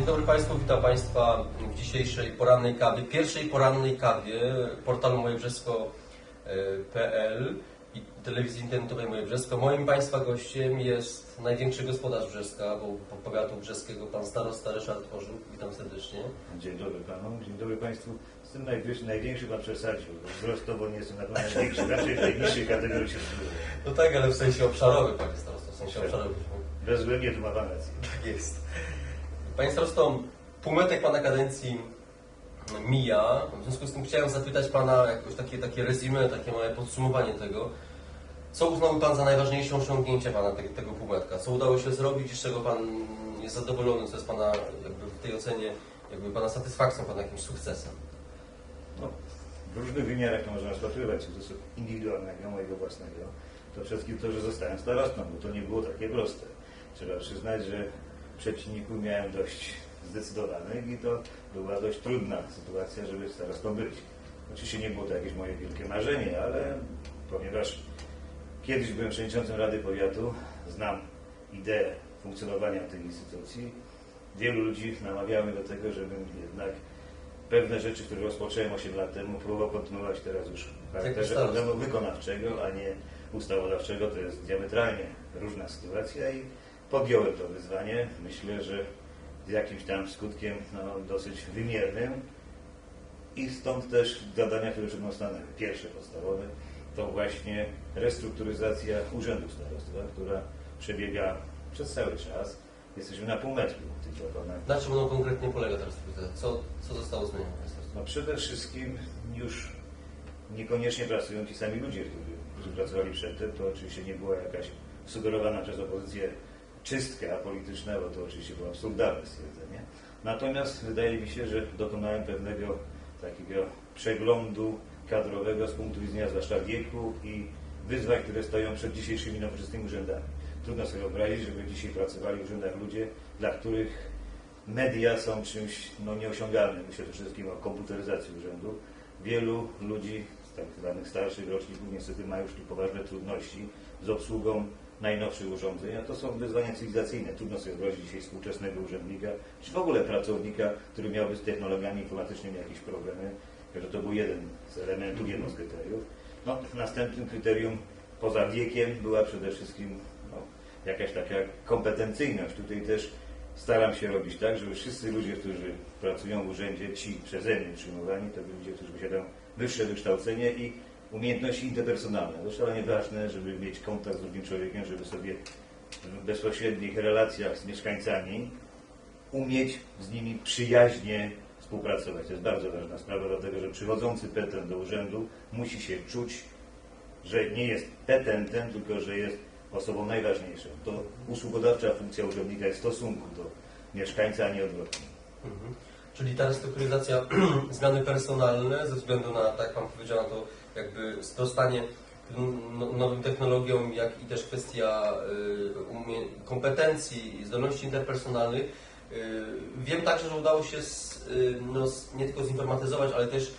Dzień dobry Państwu, witam Państwa w dzisiejszej porannej kawie, pierwszej porannej kawie portalu mojebrzesko.pl i telewizji internetowej Moje Brzesko. Moim Państwa gościem jest największy gospodarz Brzeska, bo po- powiatu brzeskiego, pan starosta Ryszard Orzuk. Witam serdecznie. Dzień dobry panu, dzień dobry państwu. Z tym najwyższy, największy pan przesadził. bo Wzrostowo nie jestem na pewno największy, raczej w tej niższej kategorii się. No tak, ale w sensie obszarowym, panie starosto, w sensie obszarowym. Bezwzględnie tu ma pan rację. Tak jest. Panie starosto, półmetek Pana kadencji mija. W związku z tym chciałem zapytać Pana jakoś takie, takie resume, takie małe podsumowanie tego. Co uznałby Pan za najważniejsze osiągnięcie Pana tego, tego półmetka? Co udało się zrobić i z czego Pan jest zadowolony? Co jest Pana w tej ocenie jakby Pana satysfakcją, Pana jakimś sukcesem? No, w różnych wymiarach to można rozpatrywać, sukcesu indywidualnego, mojego własnego. To wszystkim to, że zostałem starostą, bo to nie było takie proste. Trzeba przyznać, że przeciwników miałem dość zdecydowanych i to była dość trudna sytuacja, żeby starostą być. Oczywiście nie było to jakieś moje wielkie marzenie, ale ponieważ kiedyś byłem przewodniczącym Rady Powiatu, znam ideę funkcjonowania tej instytucji, wielu ludzi namawiało mnie do tego, żebym jednak pewne rzeczy, które rozpocząłem 8 lat temu, próbował kontynuować teraz już w charakterze starosta. organu wykonawczego, a nie ustawodawczego. To jest diametralnie różna sytuacja i podjąłem to wyzwanie. Myślę, że z jakimś tam skutkiem no, dosyć wymiernym. I stąd też zadania, które przed mną stanęły. Pierwsze podstawowe to właśnie restrukturyzacja Urzędu Starostwa, która przebiega przez cały czas. Jesteśmy na półmetku tych dokonań. Na czym ono konkretnie polega teraz? Co, co zostało zmienione? No przede wszystkim już niekoniecznie pracują ci sami ludzie, którzy, którzy pracowali przedtem. To oczywiście nie była jakaś sugerowana przez opozycję czystka polityczna, bo to oczywiście było absurdalne stwierdzenie. Natomiast wydaje mi się, że dokonałem pewnego takiego przeglądu kadrowego z punktu widzenia zwłaszcza wieku i wyzwań, które stoją przed dzisiejszymi nowoczesnymi urzędami. Trudno sobie wyobrazić, żeby dzisiaj pracowali w urzędach ludzie, dla których media są czymś no, nieosiągalnym. Myślę przede wszystkim o komputeryzacji urzędu. Wielu ludzi z tak zwanych starszych roczników niestety ma już tu poważne trudności z obsługą najnowszych urządzeń, a to są wyzwania cywilizacyjne. Trudno sobie wyobrazić dzisiaj współczesnego urzędnika, czy w ogóle pracownika, który miałby z technologiami informatycznymi jakieś problemy. Także to był jeden z elementów, jedno z kryteriów. No, następnym kryterium poza wiekiem była przede wszystkim no, jakaś taka kompetencyjność. Tutaj też staram się robić tak, żeby wszyscy ludzie, którzy pracują w urzędzie, ci przeze mnie przyjmowani, to byli ludzie, którzy posiadają wyższe wykształcenie i umiejętności interpersonalne. To szalenie ważne, żeby mieć kontakt z drugim człowiekiem, żeby sobie w bezpośrednich relacjach z mieszkańcami umieć z nimi przyjaźnie współpracować. To jest bardzo ważna sprawa, dlatego że przychodzący petent do urzędu musi się czuć, że nie jest petentem, tylko że jest osobą najważniejszą. To usługodawcza funkcja urzędnika jest w stosunku do mieszkańca, a nie odwrotnie. Mhm. Czyli ta restrukturyzacja, zmiany personalne ze względu na, tak jak Pan powiedział, to jakby sprostanie no- nowym technologiom, jak i też kwestia y, kompetencji i zdolności interpersonalnych. Y, Wiem także, że udało się z, y, no, nie tylko zinformatyzować, ale też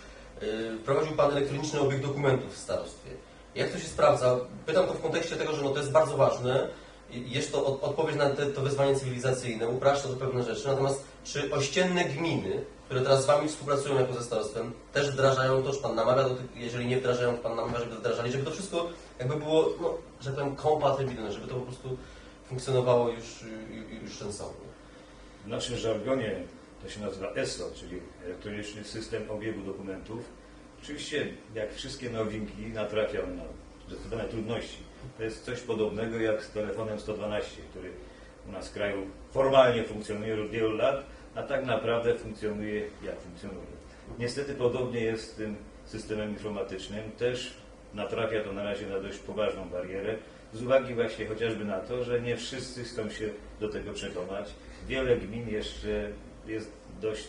wprowadził Pan elektroniczny obieg dokumentów w starostwie. Jak to się sprawdza? Pytam to w kontekście tego, że no, to jest bardzo ważne. Jest to od, odpowiedź na te, to wyzwanie cywilizacyjne, upraszcza to pewne rzeczy. Natomiast czy ościenne gminy, które teraz z Wami współpracują jako ze starostwem, też wdrażają to, czy Pan namawia do jeżeli nie wdrażają, Pan namawia, żeby wdrażali, żeby to wszystko jakby było, no, że tak powiem, kompatybilne, żeby to po prostu funkcjonowało już, już, sensownie. W naszym żargonie to się nazywa ESO, czyli Elektroniczny System Obiegu Dokumentów. Oczywiście, jak wszystkie nowinki, natrafia on na zdecydowane trudności. To jest coś podobnego jak z telefonem 112, który u nas w kraju formalnie funkcjonuje od wielu lat, a tak naprawdę funkcjonuje jak funkcjonuje. Niestety podobnie jest z tym systemem informatycznym. Też natrafia to na razie na dość poważną barierę, z uwagi właśnie chociażby na to, że nie wszyscy chcą się do tego przekonać. Wiele gmin jeszcze jest dość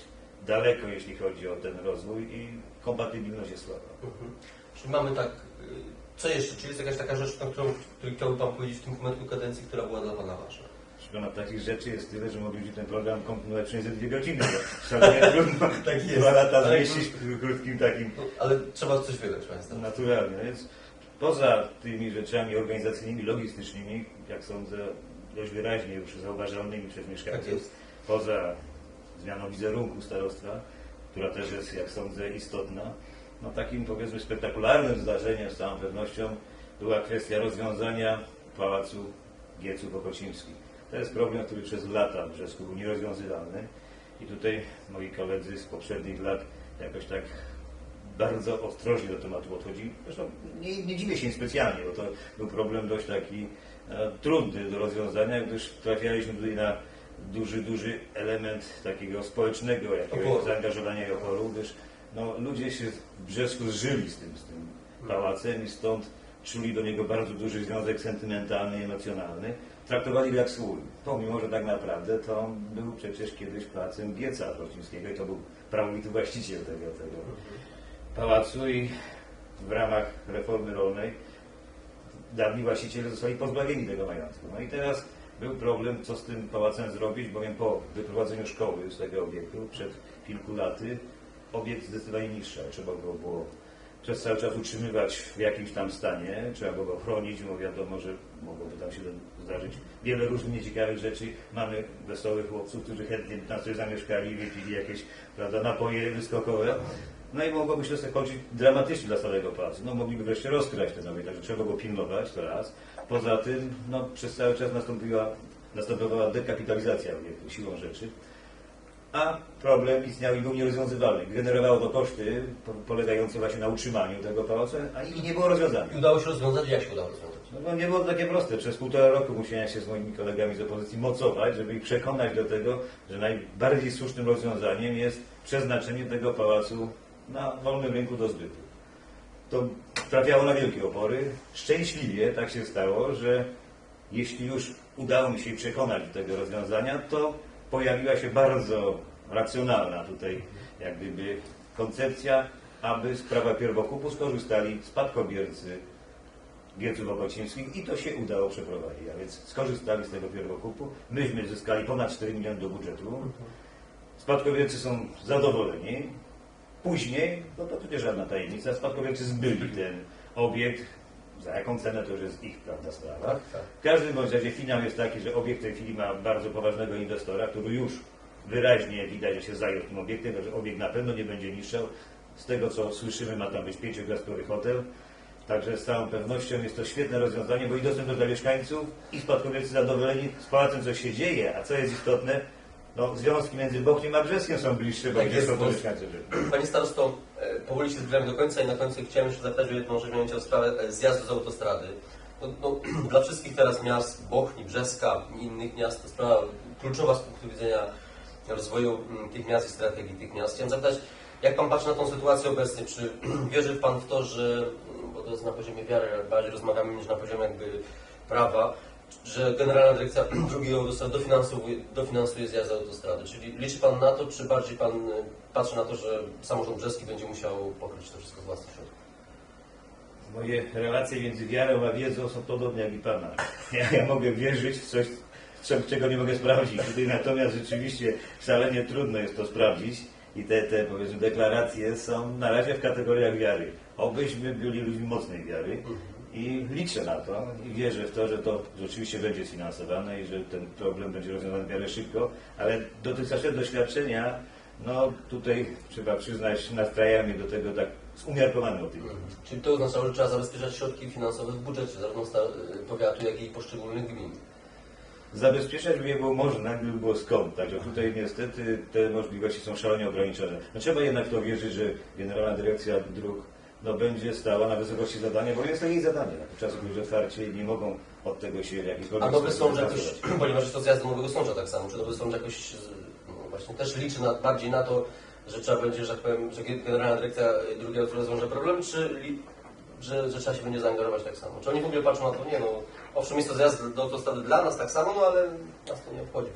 daleko, jeśli chodzi o ten rozwój i kompatybilność jest słaba. Mhm. Czyli mamy tak, y, co jeszcze? Czy jest jakaś taka rzecz, na którą, której chciałby Pan powiedzieć w tym momentu kadencji, która była dla Pana ważna? Szkoda takich rzeczy jest tyle, że moglibyśmy ten program kontynuować ze dwie godziny. Szalenie trudno Tak jest. dwa lata zmieścić w krótkim takim No, ale trzeba coś wydać, Państwo. naturalnie. Więc poza tymi rzeczami organizacyjnymi, logistycznymi, jak sądzę, dość wyraźnie już zauważalnymi przez Tak mieszkańców, jest. poza zmianą wizerunku starostwa, która też jest, jak sądzę, istotna. No takim powiedzmy spektakularnym zdarzeniem z całą pewnością była kwestia rozwiązania Pałacu Gieców Okocińskich. To jest problem, który przez lata w Brzesku był nierozwiązywalny i tutaj moi koledzy z poprzednich lat jakoś tak bardzo ostrożnie do tematu podchodzi. Zresztą nie, nie dziwię się specjalnie, bo to był problem dość taki e, trudny do rozwiązania, gdyż trafialiśmy tutaj na duży, duży element takiego społecznego jakiegoś zaangażowania i oporu, gdyż no, ludzie się w Brzesku zżyli z tym, z tym pałacem i stąd czuli do niego bardzo duży związek sentymentalny i emocjonalny. Traktowali go jak swój, pomimo, że tak naprawdę to on był przecież kiedyś pałacem Gieca Wrocińskiego i to był prawowity właściciel tego, tego pałacu i w ramach reformy rolnej dawni właściciele zostali pozbawieni tego majątku. No i teraz był problem, co z tym pałacem zrobić, bowiem po wyprowadzeniu szkoły z tego obiektu przed kilku laty obiekt zdecydowanie niższy, ale trzeba go było przez cały czas utrzymywać w jakimś tam stanie, trzeba go chronić, bo wiadomo, że mogłoby tam się zdarzyć wiele różnych nieciekawych rzeczy. Mamy wesołych chłopców, którzy chętnie tam sobie zamieszkali, wypili jakieś prawda, napoje wyskokowe. No i mogłoby się to skończyć dramatycznie dla starego pałacu. No mogliby wreszcie rozkrać ten obiekt, także trzeba go pilnować, to raz. Poza tym, no przez cały czas nastąpiła, następowała dekapitalizacja obiektu siłą rzeczy a problem istniał i był nierozwiązywalny. Generowało to koszty po- polegające właśnie na utrzymaniu tego pałacu, a i nie było rozwiązania. I udało się rozwiązać, jak się udało rozwiązać? No nie było to takie proste. Przez półtora roku musiałem się z moimi kolegami z opozycji mocować, żeby ich przekonać do tego, że najbardziej słusznym rozwiązaniem jest przeznaczenie tego pałacu na wolnym rynku do zbytu. To trafiało na wielkie opory. Szczęśliwie tak się stało, że jeśli już udało mi się przekonać do tego rozwiązania, to pojawiła się bardzo racjonalna tutaj jak gdyby koncepcja, aby z prawa pierwokupu skorzystali spadkobiercy Gieców Okocińskich i to się udało przeprowadzić. A więc skorzystali z tego pierwokupu. Myśmy zyskali ponad 4 miliony do budżetu. Spadkobiercy są zadowoleni. Później, no to przecież żadna tajemnica, spadkobiercy zbyli ten obiekt. Za jaką cenę to już jest ich prawda sprawa. Tak, tak. W każdym bądź razie finał jest taki, że obiekt w tej chwili ma bardzo poważnego inwestora, który już wyraźnie widać, że się zajął tym obiektem, że obiekt na pewno nie będzie niszczał. Z tego co słyszymy, ma tam być pięciogwiazdkowy hotel. Także z całą pewnością jest to świetne rozwiązanie, bo i dostępne dla mieszkańców, i spadkobiercy zadowoleni z pałacem, co się dzieje, a co jest istotne, no, związki między Bochnią a Brzeskiem są bliższe, bo Tak gdzie jest, są Brzeska. Panie starosto, e, powoli się zbliżamy do końca i na końcu chciałem jeszcze zapytać o jedną rzecz, mianowicie o sprawę e, zjazdu z autostrady. No, no, dla wszystkich teraz miast, Bochni, Brzeska i innych miast, to sprawa kluczowa z punktu widzenia rozwoju mm, tych miast i strategii tych miast. Chciałem zapytać, jak Pan patrzy na tą sytuację obecnie? Czy wierzy Pan w to, że, mm, bo to jest na poziomie wiary, ale bardziej rozmawiamy niż na poziomie jakby prawa, że Generalna Dyrekcja Drugiej Autostrady dofinansuje, dofinansuje zjazd autostrady. Czyli liczy Pan na to, czy bardziej Pan y, patrzy na to, że samorząd brzeski będzie musiał pokryć to wszystko z własnych środków? Moje relacje między wiarą a wiedzą są podobne jak i Pana. Ja, ja mogę wierzyć w coś, co- czego nie mogę sprawdzić. Tutaj natomiast rzeczywiście szalenie trudno jest to sprawdzić i te, te powiedzmy deklaracje są na razie w kategoriach wiary. Obyśmy byli ludźmi mocnej wiary i liczę na to i wierzę w to, że to rzeczywiście będzie sfinansowane i że ten problem będzie rozwiązany w miarę szybko, ale dotychczasowe doświadczenia, no tutaj trzeba przyznać, nastraja mnie do tego tak z umiarkowanym optymizmem. Czyli to oznaczało, że trzeba zabezpieczać środki finansowe w budżecie, zarówno y, powiatu, jak i poszczególnych gmin. Zabezpieczać by je było można, gdyby było skąd. Także tutaj niestety te możliwości są szalenie ograniczone. No trzeba jednak to wierzyć, że Generalna Dyrekcja Dróg no, będzie stała na wysokości zadania, bo jest to jej zadanie. Na czasy będzie otwarcie nie mogą od tego się w jakikolwiek A Nowy Sącz jakoś, ponieważ jest to zjazd do Nowego Sącza tak samo, czy Nowy Sącz jakoś no właśnie też liczy na, bardziej na to, że trzeba będzie, że tak powiem, że Generalna Dyrekcja Autostrady rozwiąże problem, czy li, że, że trzeba się będzie zaangażować tak samo? Czy oni w ogóle patrzą na to, nie no, owszem jest to zjazd do autostrady dla nas tak samo, no ale nas to nie obchodzi,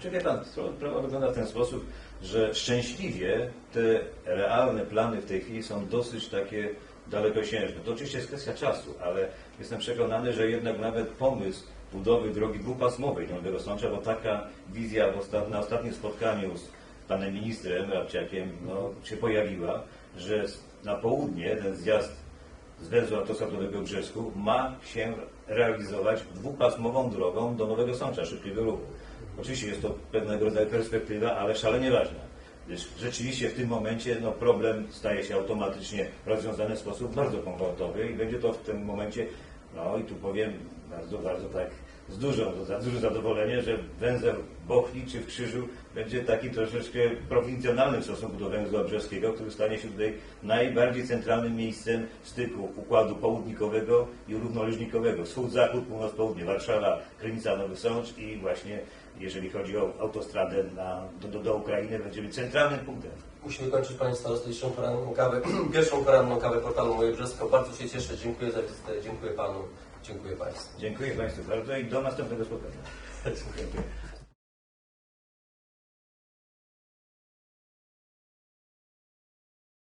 Czy wie pan, sprawa wygląda w ten sposób, że szczęśliwie te realne plany w tej chwili są dosyć takie dalekosiężne. To oczywiście jest kwestia czasu, ale jestem przekonany, że jednak nawet pomysł budowy drogi dwupasmowej do Nowego Sącza, bo taka wizja na ostatnim spotkaniu z panem ministrem Rabciakiem no, się pojawiła, że na południe ten zjazd z węzła autostradowego w Brzesku ma się realizować dwupasmową drogą do Nowego Sącza, szybkiego ruchu. Oczywiście jest to pewnego rodzaju perspektywa, ale szalenie ważna. Gdyż rzeczywiście w tym momencie no, problem staje się automatycznie rozwiązany w sposób bardzo komfortowy i będzie to w tym momencie, no i tu powiem bardzo, bardzo tak z dużą, za duże zadowolenie, że węzeł Bochni czy w Krzyżu będzie taki troszeczkę prowincjonalny w stosunku do węzła brzeskiego, który stanie się tutaj najbardziej centralnym miejscem styku układu południkowego i równoleżnikowego. Wschód-zachód, północ-południe, Warszawa, Krynica, Nowy Sącz i właśnie jeżeli chodzi o autostradę na, do, do, do Ukrainy, będzie być centralnym punktem. Musimy kończyć Panie Starosto dzisiejszą poranną kawę, pierwszą poranną kawę portalu Moje Brzesko. Bardzo się cieszę, dziękuję za wizytę, dziękuję Panu, dziękuję Państwu. Dziękuję Państwu bardzo i do następnego spotkania. Dziękuję.